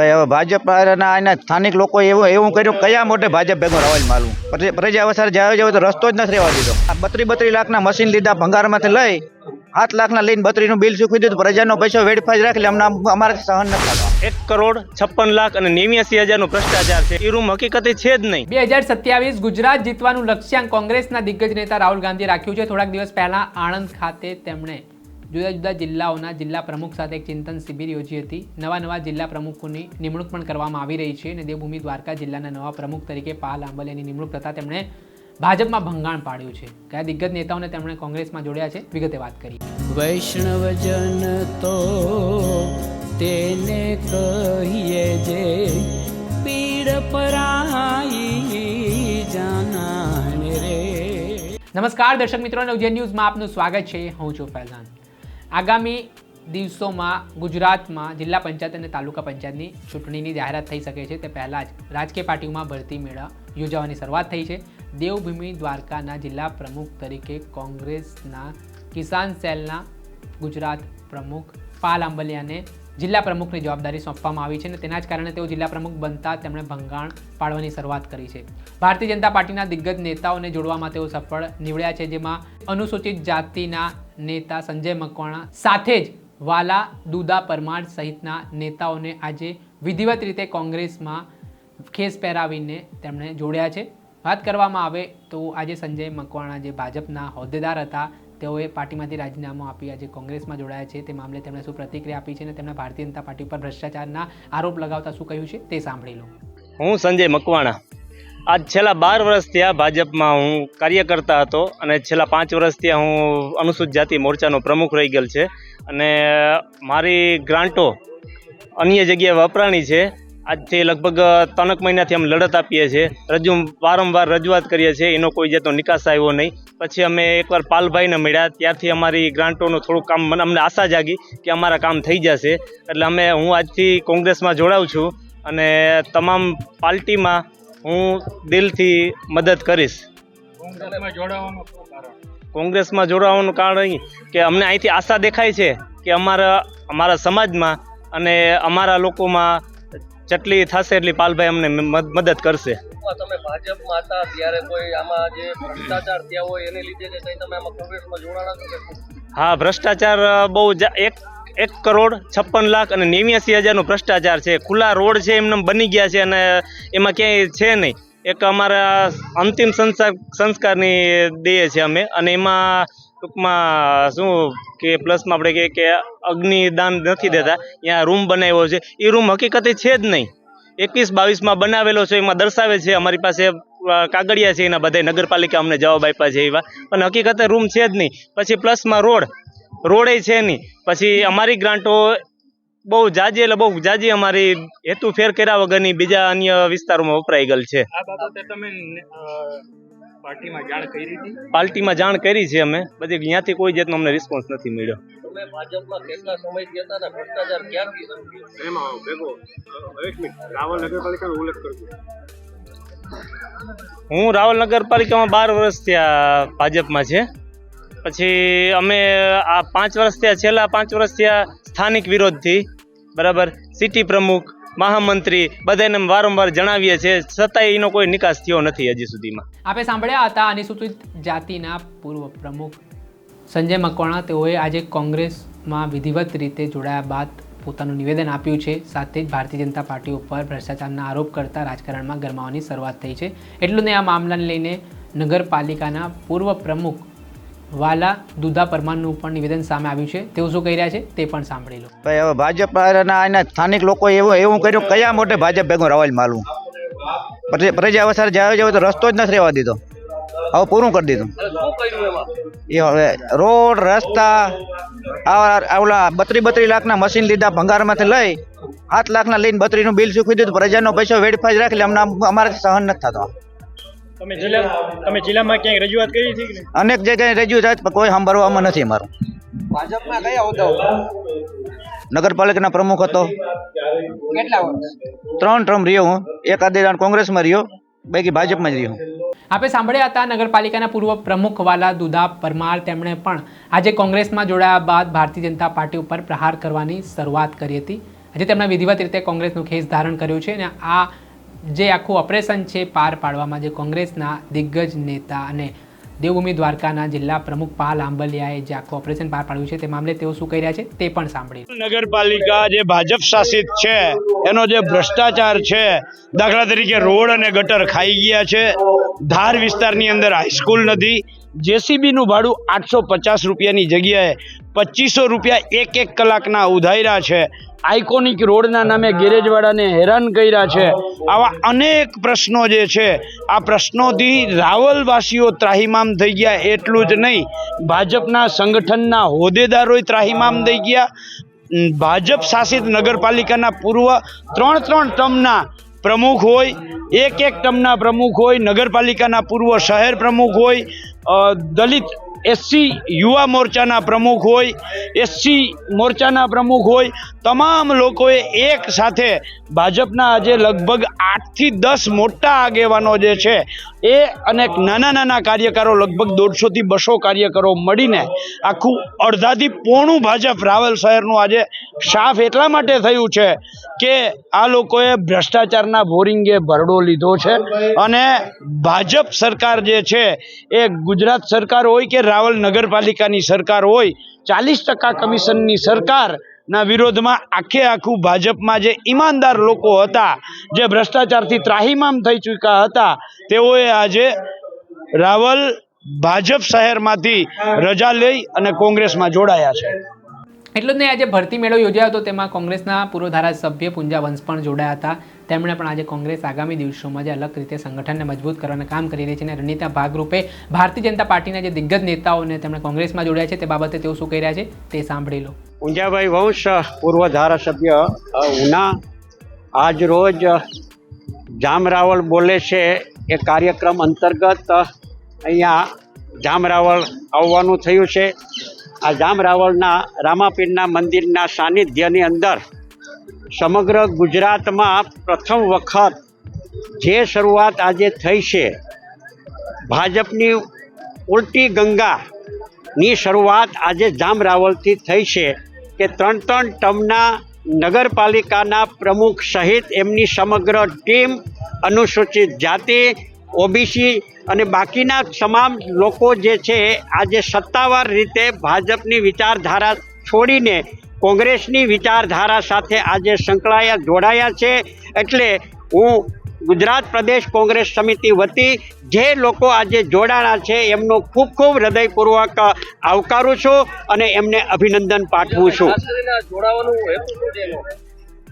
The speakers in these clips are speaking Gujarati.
ભાઈ હવે ભાજપ એના સ્થાનિક લોકો એવું એવું કર્યું કયા મોટે ભાજપ ભેગો રવાજ માલું પછી પ્રજા અવસર જાય જાય તો રસ્તો જ નથી રહેવા દીધો. આ બત્રી બત્રી લાખના મશીન લીધા ભંગારમાંથી લઈ સાત લાખના લઈને બત્રીનું બિલ ચૂકવી દીધું પ્રજાનો પૈસો વેડફાજ રાખી અમને અમારે સહન નથી થતો. એક કરોડ છપ્પન લાખ અને નેવ્યાસી હજારનો ભ્રષ્ટાચાર છે. એ રૂમ હકીકતે છે જ નહીં. બે હજાર સત્યાવીસ ગુજરાત જીતવાનું લક્ષ્યાંક કોંગ્રેસના દિગ્ગજ નેતા રાહુલ ગાંધીએ રાખ્યું છે. થોડાક દિવસ પહેલા આણંદ ખાતે તેમણે જુદા જુદા જિલ્લાઓના જિલ્લા પ્રમુખ સાથે એક ચિંતન શિબિર યોજી હતી. નવા નવા જિલ્લા પ્રમુખોની નિમણૂક પણ કરવામાં આવી રહી છે અને દેવભૂમિ દ્વારકા જિલ્લાના નવા પ્રમુખ તરીકે પાલ આંબલિયાની નિમણૂક થતાં તેમણે ભાજપમાં ભંગાણ પાડ્યું છે. કયા દિગ્ગજ નેતાઓને તેમણે કોંગ્રેસમાં જોડ્યા છે વિગતે વાત કરી વૈષ્ણવજન તો તેને કહીએ જે પીડ પરાઈ રે. નમસ્કાર દર્શક મિત્રો નવજે ન્યૂઝમાં આપનું સ્વાગત છે. હું છું ફૈઝાન. આગામી દિવસોમાં ગુજરાતમાં જિલ્લા પંચાયત અને તાલુકા પંચાયતની ચૂંટણીની જાહેરાત થઈ શકે છે. તે પહેલાં જ રાજકીય પાર્ટીઓમાં ભરતી મેળા યોજાવાની શરૂઆત થઈ છે. દેવભૂમિ દ્વારકાના જિલ્લા પ્રમુખ તરીકે કોંગ્રેસના કિસાન સેલના ગુજરાત પ્રમુખ પાલ આંબલિયાને જિલ્લા પ્રમુખની જવાબદારી સોંપવામાં આવી છે અને તેના જ કારણે તેઓ જિલ્લા પ્રમુખ બનતા તેમણે ભંગાણ પાડવાની શરૂઆત કરી છે. ભારતીય જનતા પાર્ટીના દિગ્ગજ નેતાઓને જોડવામાં તેઓ સફળ નીવડ્યા છે, જેમાં અનુસૂચિત જાતિના નેતા સંજય મકવાણા સાથે જ વાલા દુદા પરમાર સહિતના નેતાઓને આજે વિધિવત રીતે કોંગ્રેસમાં ખેસ પહેરાવીને તેમણે જોડ્યા છે. વાત કરવામાં આવે તો આજે સંજય મકવાણા જે ભાજપના હોદ્દેદાર હતા, તેઓએ પાર્ટીમાંથી રાજીનામું આપી આજે કોંગ્રેસમાં જોડાયા છે. તે મામલે તેમણે શું પ્રતિક્રિયા આપી છે અને તેમણે ભારતીય જનતા પાર્ટી ઉપર ભ્રષ્ટાચારના આરોપ લગાવતા શું કહ્યું છે તે સાંભળી લો. હું સંજય મકવાણા. આજ છેલ્લા બાર વર્ષ ત્યાં ભાજપમાં હું કાર્યકર્તા હતો અને છેલ્લા પાંચ વર્ષથી હું અનુસૂચિત જાતિ મોરચાનો પ્રમુખ રહી ગયેલ છે. અને મારી ગ્રાન્ટો અન્ય જગ્યાએ વપરાણી છે. આજથી લગભગ ત્રણક મહિનાથી અમે લડત આપીએ છીએ. રજૂ વારંવાર રજૂઆત કરીએ છીએ. એનો કોઈ જાતનો નિકાસ આવ્યો નહીં. પછી અમે એકવાર પાલભાઈને મળ્યા. ત્યારથી અમારી ગ્રાન્ટોનું થોડું કામ મને અમને આશા જાગી કે અમારા કામ થઈ જશે. એટલે અમે હું આજથી કોંગ્રેસમાં જોડાઉં છું. અને તમામ પાર્ટીમાં હું દિલથી મદદ કરીશ. કોંગ્રેસમાં જોડાવાનું કારણ? એ કે અમને અહીંથી આશા દેખાય છે કે અમારા અમારા સમાજમાં અને અમારા લોકોમાં જેટલી થશે એટલી પાલભાઈ અમને મદદ કરશે. તમે ભાજપમાં હતા ત્યારે કોઈ આમાં જે ભ્રષ્ટાચાર થયા હોય એને લીધે તમે આમાં કોંગ્રેસમાં જોડાણા છો કે શું? હા ભ્રષ્ટાચાર બહુ જા- એક એક કરોડ છપ્પન લાખ અને નેવ્યાસી હજારનો ભ્રષ્ટાચાર છે. ખુલ્લા રોડ છે એમને બની ગયા છે અને એમાં ક્યાંય છે નહીં. એક અમારા અંતિમ સંસ્કાર સંસ્કારની દઈએ છીએ અમે અને એમાં ટૂંકમાં શું કે પ્લસમાં આપણે કહીએ કે અગ્નિદાન નથી દેતા. ત્યાં રૂમ બનાવ્યો છે. એ રૂમ હકીકતે છે જ નહીં. એકવીસ બાવીસમાં બનાવેલો છે, એમાં દર્શાવે છે અમારી પાસે કાગળિયા છે એના બધા નગરપાલિકા અમને જવાબ આપ્યા છે એવા. પણ હકીકતે રૂમ છે જ નહીં. પછી પ્લસમાં રોડ. રોડે છે નહીં. પછી અમારી ગ્રાન્ટો બહુ જાજી એટલે બહુ જાજી અમારી હેતુ ફેર કર્યા વગરની બીજા અન્ય વિસ્તારોમાં વપરાઈ ગયેલ છે. આ બાબતે તમે પાર્ટીમાં જાણ કરી હતી? પાર્ટીમાં જાણ કરી છે અમે. બધી ત્યાંથી કોઈ જાતનો અમને રિસ્પોન્સ નથી મળ્યો. તમે ભાજપમાં કેટલા સમયથી હતા ને ભ્રષ્ટાચાર ક્યારથી શરૂ એમાં ભેગો. એક મિનિટ. રાવલ નગરપાલિકાનો ઉલ્લેખ કરજો હું રાવલ નગરપાલિકામાં બાર વર્ષ થયા ભાજપમાં છે. પછી અમે આ પાંચ વર્ષ થયા, છેલ્લા પાંચ વર્ષ થયા સ્થાનિક વિરોધથી, બરાબર? સિટી પ્રમુખ, મહામંત્રી બધાને વારંવાર જણાવીએ છીએ, છતાંય એનો કોઈ નિકાસ થયો નથી હજી સુધીમાં. આપણે સાંભળ્યા હતા અનુસૂચિત જાતિના પૂર્વ પ્રમુખ સંજય મકવાણા. તેઓએ આજે કોંગ્રેસમાં વિધિવત રીતે જોડાયા બાદ પોતાનું નિવેદન આપ્યું છે. સાથે જ ભારતીય જનતા પાર્ટી ઉપર ભ્રષ્ટાચારના આરોપ કરતા રાજકારણમાં ગરમાવાની શરૂઆત થઈ છે. એટલું ને આ મામલાને લઈને નગરપાલિકાના પૂર્વ પ્રમુખ વાલા દુધા પરમારનું પણ નિવેદન સામે આવ્યું છે. તેઓ શું કહી રહ્યા છે તે પણ સાંભળી લો. ભાઈ હવે ભાજપ ના એના સ્થાનિક લોકો એવું એવું કર્યું કયા મોટે ભાજપ ભેગો રવાજ માલું પછી પ્રજા અવસર જાય જાય તો રસ્તો જ નથી રહેવા દીધો. હવે પૂરું કરી દીધું. એટલે શું કર્યું એમાં? એ હવે રોડ રસ્તા આ આ ઓલા બત્રી બત્રી લાખના મશીન લીધા ભંગારમાંથી લઈ સાત લાખના લઈને બત્રીનું બિલ ચૂકવી દીધું. પ્રજાનો પૈસો વેડફાઈ રાખી અમને અમારાથી સહન નથી થતો. તમે જિલ્લા તમે જિલ્લામાં ક્યાંય રજૂઆત કરી હતી કે અનેક જગ્યાએ રજૂ થાય પણ કોઈ સાંભળવામાં નથી મારું ભાજપમાં કયા હોદ્દા નગરપાલિકાના પ્રમુખ હતો. કેટલા વર્ષ? ત્રણ ટર્મ રહ્યો હું. એક આદિદાન કોંગ્રેસમાં રહ્યો બાકી ભાજપમાં જ રહ્યો આપે સાંભળ્યા હતા નગરપાલિકાના પૂર્વ પ્રમુખ વાલા દુધા પરમાર. તેમણે પણ આજે કોંગ્રેસમાં જોડાયા બાદ ભારતીય જનતા પાર્ટી ઉપર પ્રહાર કરવાની શરૂઆત કરી હતી. આજે તેમણે વિધિવત રીતે કોંગ્રેસનું ખેસ ધારણ કર્યું છે અને આ જે આખું ઓપરેશન છે પાર પાડવામાં જે કોંગ્રેસના દિગ્ગજ નેતા અને દેવભૂમિ દ્વારકાના જિલ્લા પ્રમુખ પાલ આંબલિયાએ જે આખું ઓપરેશન પાર પાડ્યું છે, તે મામલે તેઓ શું કહી રહ્યા છે તે પણ સાંભળી નગરપાલિકા જે ભાજપ શાસિત છે, એનો જે ભ્રષ્ટાચાર છે, દાખલા તરીકે રોડ અને ગટર ખાઈ ગયા છે. ધાર વિસ્તારની અંદર હાઈસ્કૂલ નથી જેસીબી નું ભાડું આઠસો પચાસ રૂપિયાની જગ્યાએ પચીસો રૂપિયા એક એક કલાકના ઉધાર્યા છે. આઇકોનિક રોડના નામે ગેરેજવાળાને હેરાન કર્યા છે. આવા અનેક પ્રશ્નો જે છે, આ પ્રશ્નોથી રાવલવાસીઓ ત્રાહિમામ થઈ ગયા એટલું જ નહીં. ભાજપના સંગઠનના હોદ્દેદારોય ત્રાહિમામ થઈ ગયા. ભાજપ શાસિત નગરપાલિકાના પૂર્વ ત્રણ ત્રણ ટર્મના પ્રમુખ હોય એક એક ટમના પ્રમુખ હોય નગરપાલિકાના પૂર્વ શહેર પ્રમુખ હોય દલિત એસસી યુવા મોરચાના પ્રમુખ હોય, એસસી મોરચાના પ્રમુખ હોય, તમામ લોકોએ એક સાથે ભાજપના આજે લગભગ આઠથી દસ મોટા આગેવાનો જે છે, એ અને નાના નાના કાર્યકરો, લગભગ દોઢસોથી બસો કાર્યકરો મળીને આખું અડધાથી પોણું ભાજપ રાવલ શહેરનું આજે સાફ એટલા માટે થયું છે કે આ લોકોએ ભ્રષ્ટાચારના બોરિંગે ભરડો લીધો છે અને ભાજપ સરકાર જે છે, એ ગુજરાત સરકાર હોય કે રાવલ નગરપાલિકાની સરકાર હોય, ચાલીસ ટકા કમિશનની સરકારના વિરોધમાં આખે આખું ભાજપમાં જે ઈમાનદાર લોકો હતા, જે ભ્રષ્ટાચારથી ત્રાહિમામ થઈ ચૂક્યા હતા, તેઓએ આજે રાવલ ભાજપ શહેરમાંથી રજા લઈ અને કોંગ્રેસમાં જોડાયા છે. એટલું જ નહીં, આજે ભરતી મેળો યોજાયો હતો, તેમાં કોંગ્રેસના પૂર્વ ધારાસભ્ય પૂંજા વંશ પણ જોડાયા હતા. તેમણે પણ આજે કોંગ્રેસ આગામી દિવસોમાં જે અલગ રીતે સંગઠનને મજબૂત કરવાના કામ કરી રહી છે અને રણનીતિના ભાગરૂપે ભારતીય જનતા પાર્ટીના જે દિગ્ગજ નેતાઓને તેમણે કોંગ્રેસમાં જોડ્યા છે, તે બાબતે તેઓ શું કહી રહ્યા છે તે સાંભળી લો. ઊંઝાભાઈ વંશ, પૂર્વ ધારાસભ્ય ઉના, આજ રોજ જામરાવળ બોલે છે એ કાર્યક્રમ અંતર્ગત અહીંયા જામરાવળ આવવાનું થયું છે. આ જામરાવળના રામાપીરના મંદિરના સાનિધ્યની અંદર સમગ્ર ગુજરાતમાં પ્રથમ વખત જે શરૂઆત આજે થઈ છે, ભાજપની ઉલટી ગંગાની શરૂઆત આજે જામરાવળથી થઈ છે કે ત્રણ ત્રણ ટર્મના નગરપાલિકાના પ્રમુખ સહિત એમની સમગ્ર ટીમ અનુસૂચિત જાતિ, ઓબીસી અને બાકીના તમામ લોકો જે છે, આજે સત્તાવાર રીતે ભાજપની વિચારધારા છોડીને કોંગ્રેસની વિચારધારા સાથે આજે સંકળાયા, જોડાયા છે એટલે હું ગુજરાત પ્રદેશ કોંગ્રેસ સમિતિ વતી જે લોકો આજે જોડાણા છે, એમનો ખૂબ ખૂબ હૃદયપૂર્વક આવકારું છું અને એમને અભિનંદન પાઠવું છું?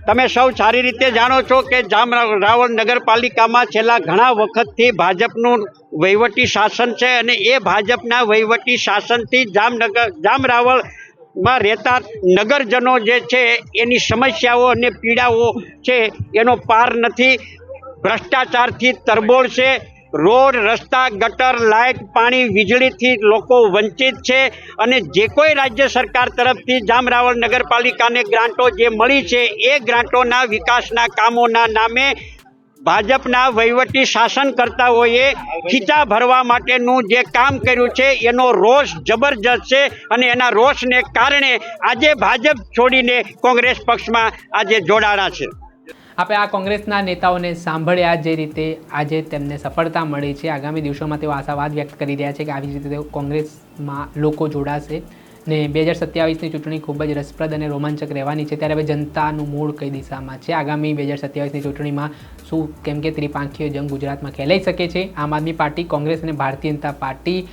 તમે સૌ સારી રીતે જાણો છો કે જામ રાવળ નગરપાલિકામાં છેલ્લા ઘણા વખતથી ભાજપનું વહીવટી શાસન છે અને એ ભાજપના વહીવટી શાસનથી જામનગર, જામ રાવળમાં રહેતા નગરજનો જે છે, એની સમસ્યાઓ અને પીડાઓ છે, એનો પાર નથી. ભ્રષ્ટાચારથી તરબોળ છે. રોડ, રસ્તા, ગટર, લાઇટ, પાણી, વીજળીથી લોકો વંચિત છે અને જે કોઈ રાજ્ય સરકાર તરફથી જામરાવળ નગરપાલિકાને ગ્રાન્ટો જે મળી છે, એ ગ્રાન્ટોના વિકાસના કામોના નામે ભાજપના વહીવટી શાસનકર્તાઓએ ખીચા ભરવા માટેનું જે કામ કર્યું છે, એનો રોષ જબરજસ્ત છે અને એના રોષને કારણે આજે ભાજપ છોડીને કોંગ્રેસ પક્ષમાં આજે જોડાણા છે. આપણે આ કોંગ્રેસના નેતાઓને સાંભળ્યા જે રીતે આજે તેમને સફળતા મળી છે. આગામી દિવસોમાં તેઓ આશાવાદ વ્યક્ત કરી રહ્યા છે કે આવી રીતે તેઓ કોંગ્રેસમાં લોકો જોડાશે. ને બે હજાર સત્યાવીસની ચૂંટણી ખૂબ જ રસપ્રદ અને રોમાંચક રહેવાની છે. ત્યારે હવે જનતાનું મૂળ કઈ દિશામાં છે? આગામી બે હજાર સત્યાવીસની ચૂંટણીમાં શું કેમ કે ત્રિપાંખીય જંગ ગુજરાતમાં ખેલાઈ શકે છે? આમ આદમી પાર્ટી, કોંગ્રેસ અને ભારતીય જનતા પાર્ટી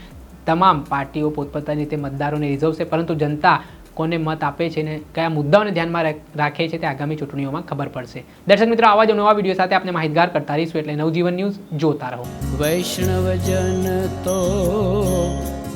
તમામ પાર્ટીઓ પોતપોતાની રીતે મતદારોને રીઝવશે, પરંતુ જનતા કોને મત આપે છે ને કયા મુદ્દાઓને ધ્યાનમાં રાખે છે તે આગામી ચૂંટણીઓમાં ખબર પડશે. દર્શક મિત્રો, આવા જ નવા વીડિયો સાથે આપણે માહિતગાર કરતા રહીશું. એટલે નવજીવન ન્યૂઝ જોતા રહો. વૈષ્ણવજન તો